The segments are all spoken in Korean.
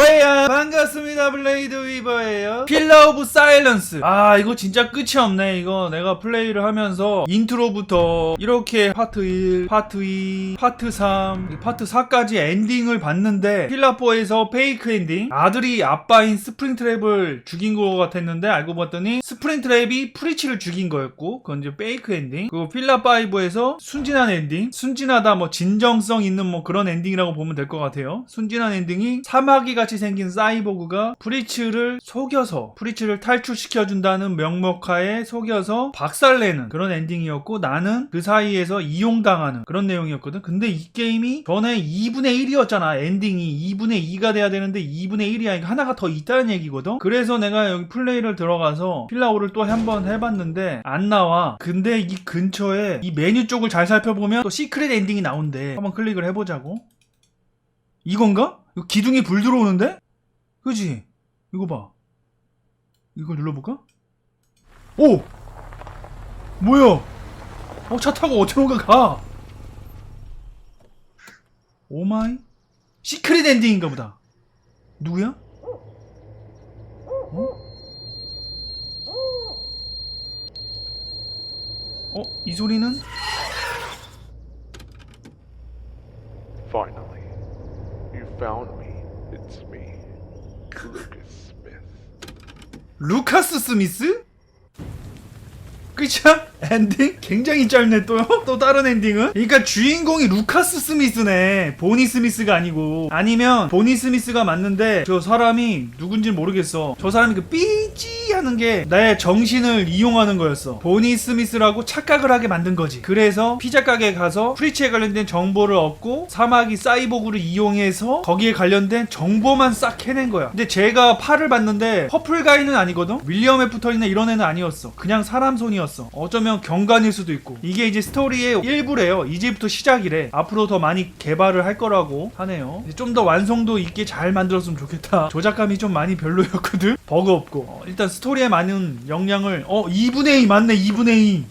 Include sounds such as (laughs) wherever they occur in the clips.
왜야 반갑습니다 블레이드 위버예요. 필러 오브 사일런스 아 이거 진짜 끝이 없네. 이거 내가 플레이를 하면서 인트로부터 이렇게 파트 1 파트 2 파트 3 파트 4까지 엔딩을 봤는데 필라4에서 페이크 엔딩 아들이 아빠인 스프링트랩을 죽인 것 같았는데 알고 봤더니 스프링트랩이 프리치를 죽인 거였고 그건 이제 페이크 엔딩 그리고 필라5에서 순진한 엔딩 순진하다 뭐 진정성 있는 뭐 그런 엔딩이라고 보면 될 것 같아요. 순진한 엔딩이 사마귀 같이 생긴 사이보그가 프리츠를 속여서 프리츠를 탈출시켜준다는 명목하에 속여서 박살내는 그런 엔딩이었고 나는 그 사이에서 이용당하는 그런 내용이었거든. 근데 이 게임이 전에 2분의 1이었잖아. 엔딩이 2분의 2가 돼야 되는데 2분의 1이야 이거 하나가 더 있다는 얘기거든. 그래서 내가 여기 플레이를 들어가서 필라오를 또 한번 해봤는데 안 나와. 근데 이 근처에 이 메뉴 쪽을 잘 살펴보면 또 시크릿 엔딩이 나온대. 한번 클릭을 해보자고. 이건가? 이거 기둥이 불 들어오는데? 그지? 이거 봐. 이걸 눌러볼까? 오! 뭐야? 어, 차 타고 어디론가 가. 오마이? 시크릿 엔딩인가 보다. 누구야? 어? 어? 이 소리는? Finally, found me. It's me, Lucas Smith. 루카스 스미스? 끝이야? 엔딩? 굉장히 짧네 또요? (laughs) 또 다른 엔딩은? 그러니까 주인공이 루카스 스미스네 보니 스미스가 아니고 아니면 보니 스미스가 맞는데 저 사람이 누군지 모르겠어 저 사람이 그 삐지 하는 게 나의 정신을 이용하는 거였어. 보니 스미스라고 착각을 하게 만든 거지. 그래서 피자 가게에 가서 프리치에 관련된 정보를 얻고 사마귀 사이보그를 이용해서 거기에 관련된 정보만 싹 해낸 거야. 근데 제가 팔을 봤는데 퍼플가이는 아니거든? 윌리엄 애프턴이나 이런 애는 아니었어. 그냥 사람 손이었어. 어쩌면 경관일 수도 있고. 이게 이제 스토리의 일부래요. 이제부터 시작이래. 앞으로 더 많이 개발을 할 거라고 하네요. 좀 더 완성도 있게 잘 만들었으면 좋겠다. 조작감이 좀 많이 별로였거든? 버그 없고. 어, 일단 스토리에 많은 영향을 어 2분의 2 맞네 2분의 2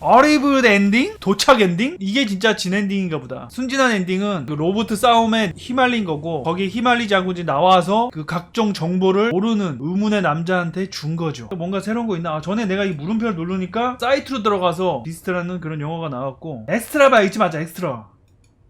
어리블 엔딩? 도착 엔딩? 이게 진짜 진 엔딩인가 보다. 순진한 엔딩은 그 로봇 싸움에 휘말린 거고 거기 휘말리지 않고 이제 나와서 그 각종 정보를 모르는 의문의 남자한테 준 거죠. 뭔가 새로운 거 있나? 아, 전에 내가 이 물음표를 누르니까 사이트로 들어가서 리스트라는 그런 용어가 나왔고 엑스트라 바 있지 맞아 엑스트라.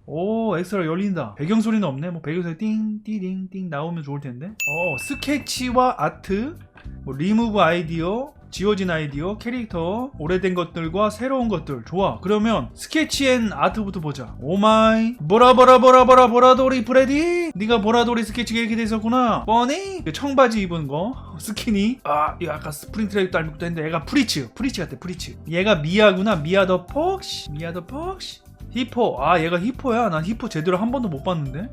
오 엑스트라 열린다 배경 소리는 없네 뭐 배경 소리 띵띠링띵 나오면 좋을 텐데 어 스케치와 아트 뭐 리무브 아이디어 지워진 아이디어, 캐릭터, 오래된 것들과 새로운 것들 좋아. 그러면 스케치 앤 아트부터 보자. 오마이 보라 보라 보라 보라 보라돌이 프레디? 네가 보라돌이 스케치가 이렇게 돼 있었구나. 뻔히 그 청바지 입은 거 스키니. 아 이거 아까 스프링 트랙 닮기도 했는데 얘가 프리츠. 프리츠 같아 프리츠. 얘가 미아구나. 미아 더 폭시. 미아 더 폭시. 히포. 아 얘가 히포야. 난 히포 제대로 한 번도 못 봤는데.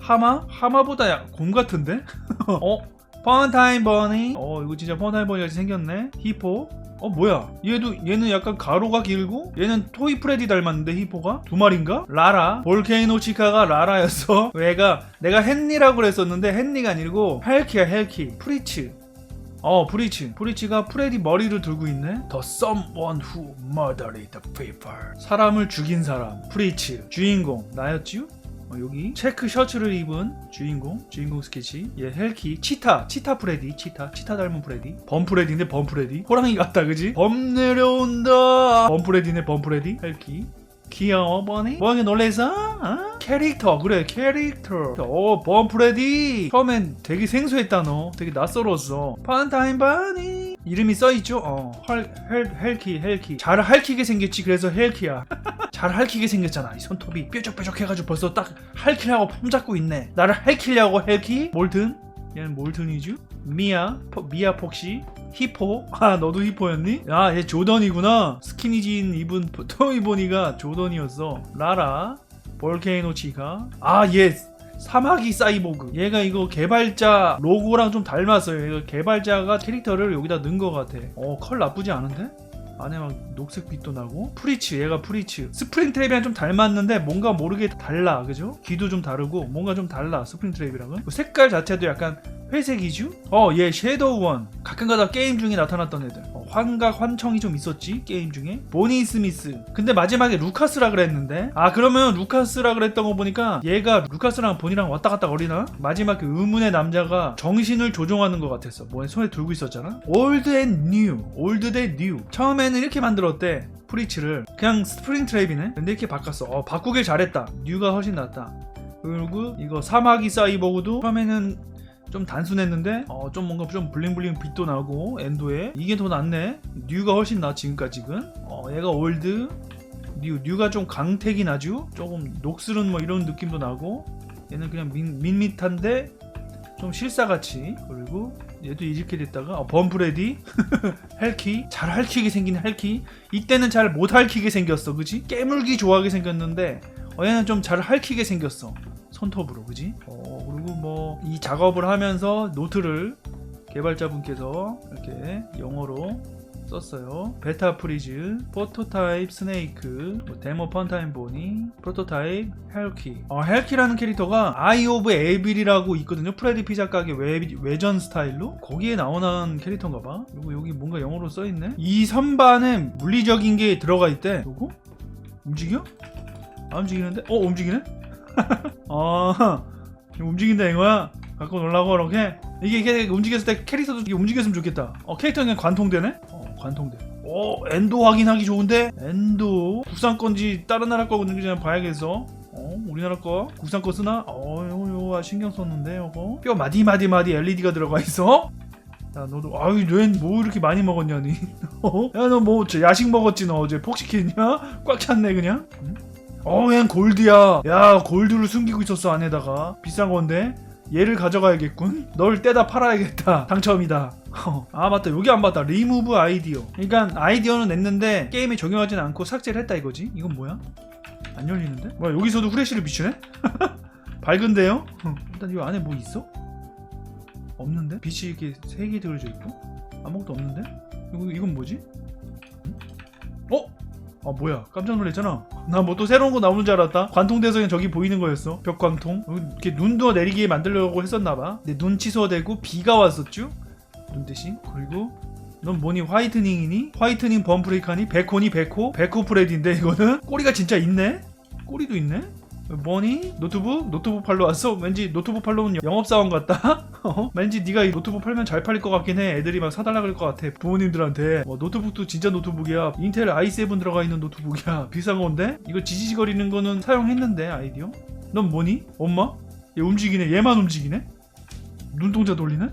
하마? 하마보다 야, 곰 같은데? (laughs) 어? 펀타임 버니 어 이거 진짜 펀타임 버니 같이 생겼네 히포 어 뭐야 얘도 얘는 약간 가로가 길고 얘는 토이 프레디 닮았는데 히포가 두 마리인가 라라 볼케이노 치카가 라라였어 (laughs) 얘가 내가 헨리라고 그랬었는데 헨리가 아니고 헬키야 헬키 프리츠 어 프리츠 프리츠가 프레디 머리를 들고 있네. The someone who murdered the people 사람을 죽인 사람. 프리츠 주인공. 나였지요? 어, 여기 체크 셔츠를 입은 주인공. 주인공 스케치. 얘 헬키. 치타. 치타 프레디. 치타. 치타 닮은 프레디. 범 프레디인데 범 프레디. 호랑이 같다 그지? 범 내려온다. 범 프레디네 범 프레디. 헬키 귀여워 버니? 뭐하게 놀래서? 어? 캐릭터 그래 캐릭터. 어범 프레디. 처음엔 되게 생소했다 너. 되게 낯설었어. 판타임 바니. 이름이 써있죠? 어. 헐, 헬, 헬키 헬키. 잘 핥히게 생겼지 그래서 헬키야. (laughs) 잘 핥히게 생겼잖아. 이 손톱이 뾰족뾰족 해가지고 벌써 딱 핥히려고 폼 잡고 있네. 나를 핥히려고 헬키? 몰튼 얘는 몰튼이죠? 미아 포, 미아 폭시 히포? (laughs) 아 너도 히포였니? 야얘 조던이구나. 스키니진 입은 토이보니가 조던이었어. 라라 볼케이노 치가. 아얘 사마귀 사이보그. 얘가 이거 개발자 로고랑 좀 닮았어요. 이거 개발자가 캐릭터를 여기다 넣은 것 같아. 어컬 나쁘지 않은데? 안에 막 녹색 빛도 나고 프리츠 얘가 프리츠 스프링 트랩이랑 좀 닮았는데 뭔가 모르게 달라 그죠? 귀도 좀 다르고 뭔가 좀 달라 스프링 트랩이랑은 그 색깔 자체도 약간 회색이죠? 어얘 섀도우 원 가끔가다 게임 중에 나타났던 애들 어, 환각 환청이 좀 있었지 게임 중에 보니 스미스 근데 마지막에 루카스라 그랬는데 아 그러면 루카스라 그랬던 거 보니까 얘가 루카스랑 본이랑 왔다 갔다 거리나 마지막 그 의문의 남자가 정신을 조종하는 것 같았어 뭐 손에 들고 있었잖아 올드 앤 뉴, 올드 대 뉴. 처음에는 이렇게 만들었대. 프리치를 그냥 스프링 트랩이네. 근데 이렇게 바꿨어. 어, 바꾸길 잘했다. 뉴가 훨씬 낫다. 그리고 이거 사마귀 사이버그도 처음에는 좀 단순했는데 어, 좀 뭔가 좀 블링블링 빛도 나고 엔도에. 이게 더 낫네. 뉴가 훨씬 나 지금까지는. 어, 얘가 올드. 뉴 뉴가 좀 강택이 나죠. 조금 녹슬은 뭐 이런 느낌도 나고. 얘는 그냥 민, 밋밋한데 좀 실사같이. 그리고 얘도 이렇게 됐다가 어, 범프레디. (laughs) 헬키. 잘 핥히게 생긴 헬키. 이때는 잘못 핥히게 생겼어. 그지 깨물기 좋아하게 생겼는데 어, 얘는 좀잘 핥히게 생겼어 손톱으로 그지 어, 그리고 뭐 이 작업을 하면서 노트를 개발자분께서 이렇게 영어로 썼어요. 베타 프리즈, 포토타입 스네이크, 뭐 데모 펀타임 보니, 프로토타입 헬키. 어, 헬키라는 캐릭터가 아이 오브 에빌이라고 있거든요. 프레디 피자 가게 외, 외전 스타일로 거기에 나오는 캐릭터인가 봐. 그리고 여기 뭔가 영어로 써 있네. 이 선반에 물리적인 게 들어가 있대. 요거? 움직여? 안 움직이는데? 어, 움직이네? (laughs) 아, 움직인다 이거야. 갖고 놀라고 이렇게 이게, 이게 움직였을 때 캐릭터도 이게 움직였으면 좋겠다. 어 캐릭터는 그냥 관통되네? 어 관통돼. 오 엔도 확인하기 좋은데 엔도 국산 건지 다른 나라 거 건지 그냥 봐야겠어. 어 우리나라 거 국산 거 쓰나? 어 요거 요 신경 썼는데 요거 뼈 마디 마디 마디 LED가 들어가 있어. 야 너도 아유 넌뭐 이렇게 많이 먹었냐 니? (laughs) 어? 야너 뭐 야식 먹었지 너 어제 폭식했냐? 꽉 찼네 그냥. 응? 어, 얘는 골드야. 야, 골드를 숨기고 있었어, 안에다가. 비싼 건데. 얘를 가져가야겠군. 널 떼다 팔아야겠다. (laughs) 당첨이다. 어. (laughs) 아, 맞다. 여기 안 봤다. 리무브 아이디어. 그러니까 아이디어는 냈는데 게임에 적용하진 않고 삭제를 했다 이거지. 이건 뭐야? 안 열리는데? 뭐야, 여기서도 후레쉬를 비추네? (laughs) 밝은데요? 어, 일단 이 안에 뭐 있어? 없는데? 빛이 이렇게 세 개 들어져 있고? 아무것도 없는데? 이거, 이건 뭐지? 아 뭐야 깜짝 놀랐잖아 나 뭐 또 새로운 거 나오는 줄 알았다 관통대성에 저기 보이는 거였어 벽관통 어, 이렇게 눈도 내리게 만들려고 했었나봐 근데 눈 취소되고 비가 왔었죠 눈 대신 그리고 넌 뭐니 화이트닝이니? 화이트닝 범프레이카니? 백호니 백호? 백호 프레디인데 이거는? 꼬리가 진짜 있네? 꼬리도 있네? 뭐니? 노트북? 노트북 팔러 왔어? 왠지 노트북 팔러는 영업사원 같다? (laughs) 어? 왠지 네가 이 노트북 팔면 잘 팔릴 것 같긴 해 애들이 막 사달라 그럴 것 같아 부모님들한테 어, 노트북도 진짜 노트북이야 인텔 i7 들어가 있는 노트북이야 (laughs) 비싼 건데? 이거 지지직거리는 거는 사용했는데 아이디어? 넌 뭐니? 엄마? 얘 움직이네 얘만 움직이네? 눈동자 돌리네?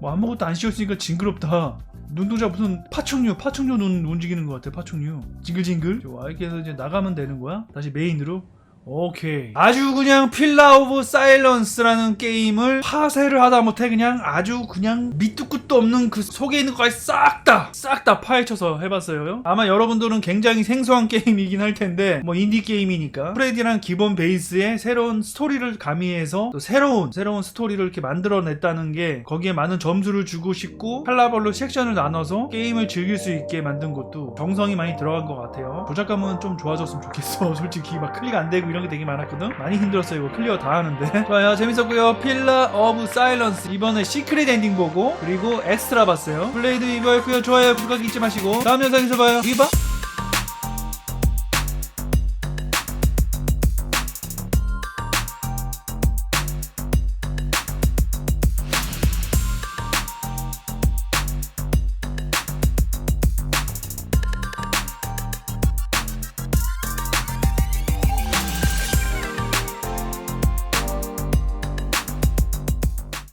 뭐 아무것도 안 씌웠으니까 징그럽다 눈동자 무슨 파충류 파충류 눈 움직이는 것 같아 파충류 징글징글 좋아 이렇게 해서 이제 나가면 되는 거야 다시 메인으로 오케이. 아주 그냥 필라 오브 사일런스라는 게임을 파쇄를 하다 못해 그냥 아주 그냥 밑도 끝도 없는 그 속에 있는 것까지 싹 다 싹 다 파헤쳐서 해봤어요. 아마 여러분들은 굉장히 생소한 (laughs) 게임이긴 할 텐데 뭐 인디 게임이니까. 프레디랑 기본 베이스에 새로운 스토리를 가미해서 또 새로운 새로운 스토리를 이렇게 만들어냈다는 게 거기에 많은 점수를 주고 싶고 칼라별로 섹션을 나눠서 게임을 즐길 수 있게 만든 것도 정성이 많이 들어간 것 같아요. 조작감은 좀 좋아졌으면 좋겠어. (laughs) 솔직히 막 클릭 안 되고 이런 게 되게 많았거든? 많이 힘들었어요 이거. 클리어 다 하는데. (laughs) 좋아요. 재밌었고요. 필라 오브 사일런스 이번에 시크릿 엔딩 보고 그리고 엑스트라 봤어요. 플레이도 이거였고요. 좋아요. 구독 잊지 마시고. 다음 영상에서 봐요. 이봐